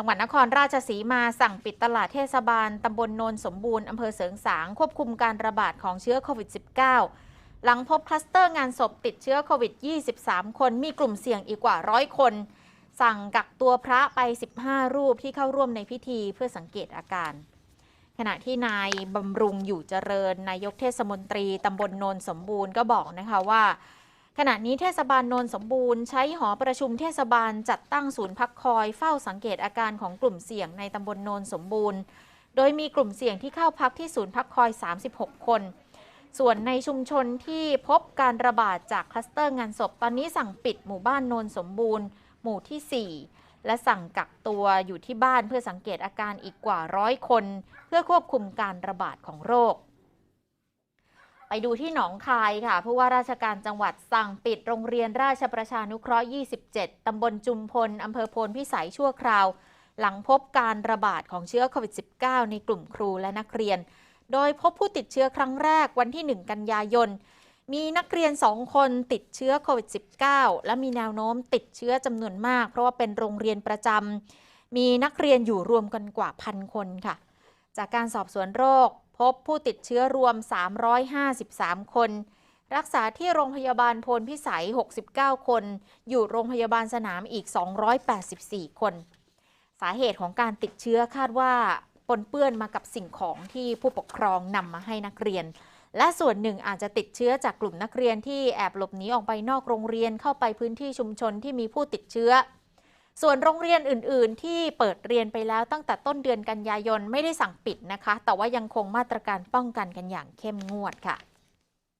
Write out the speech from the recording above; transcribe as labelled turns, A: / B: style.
A: จังหวัดนครราชสีมาสั่งปิดตลาดเทศบาลตำบลโนนสมบูรณ์อำเภอเสริงสางควบคุมการระบาดของเชื้อโควิด -19 หลังพบคลัสเตอร์งานศพติดเชื้อโควิด 23 คนมีกลุ่มเสี่ยงอีกกว่าร้อยคน สั่งกักตัวพระไป 15 รูปที่เข้าร่วมในพิธีเพื่อสังเกตอาการ ขณะที่นายบำรุงอยู่เจริญนายกเทศมนตรีตำบลโนนสมบูรณ์ก็บอกนะคะว่า ขณะนี้เทศบาลโนนสมบูรณ์ใช้หอประชุมเทศบาลจัดตั้งศูนย์พักคอยเฝ้าสังเกตอาการของกลุ่มเสี่ยงในตำบลโนนสมบูรณ์ โดยมีกลุ่มเสี่ยงที่เข้าพักที่ศูนย์พักคอย 36 คน ส่วนในชุมชนที่พบการระบาดจากคลัสเตอร์งานศพตอนนี้สั่งปิดหมู่บ้านโนนสมบูรณ์ หมู่ที่ 4 และสั่งกักตัวอยู่ที่บ้านเพื่อสังเกตอาการอีกกว่าร้อยคน เพื่อควบคุมการระบาดของโรค ไปดูที่หนองคายค่ะผู้ว่าราชการจังหวัดสั่งปิดโรงเรียนราชประชานุเคราะห์ 27 ตำบลจุมพล อำเภอโพนพิสัยชั่วคราว หลังพบการระบาดของเชื้อโควิด -19 ในกลุ่มครูและนักเรียน โดยพบผู้ติดเชื้อครั้งแรกวันที่ 1 กันยายน มีนักเรียน 2 คนติดเชื้อโควิด -19 และมีแนวโน้มติดเชื้อจำนวนมาก เพราะว่าเป็นโรงเรียนประจำมีนักเรียนอยู่รวมกันกว่าพันคนค่ะ จากการสอบสวนโรค พบผู้ติดเชื้อรวม 353 คน รักษาที่โรงพยาบาลพนพิสัย 69 คน อยู่โรงพยาบาลสนามอีก 284 คน สาเหตุของการติดเชื้อคาดว่าปนเปื้อนมากับสิ่งของที่ผู้ปกครองนำมาให้นักเรียน และส่วนหนึ่งอาจจะติดเชื้อจากกลุ่มนักเรียนที่แอบหลบหนีออกไปนอกโรงเรียนเข้าไปพื้นที่ชุมชนที่มีผู้ติดเชื้อ ส่วนโรงเรียนอื่น ๆ ที่เปิดเรียนไปแล้วตั้งแต่ต้นเดือนกันยายนไม่ได้สั่งปิดนะคะ แต่ว่ายังคงมาตรการป้องกันกันอย่างเข้มงวดค่ะ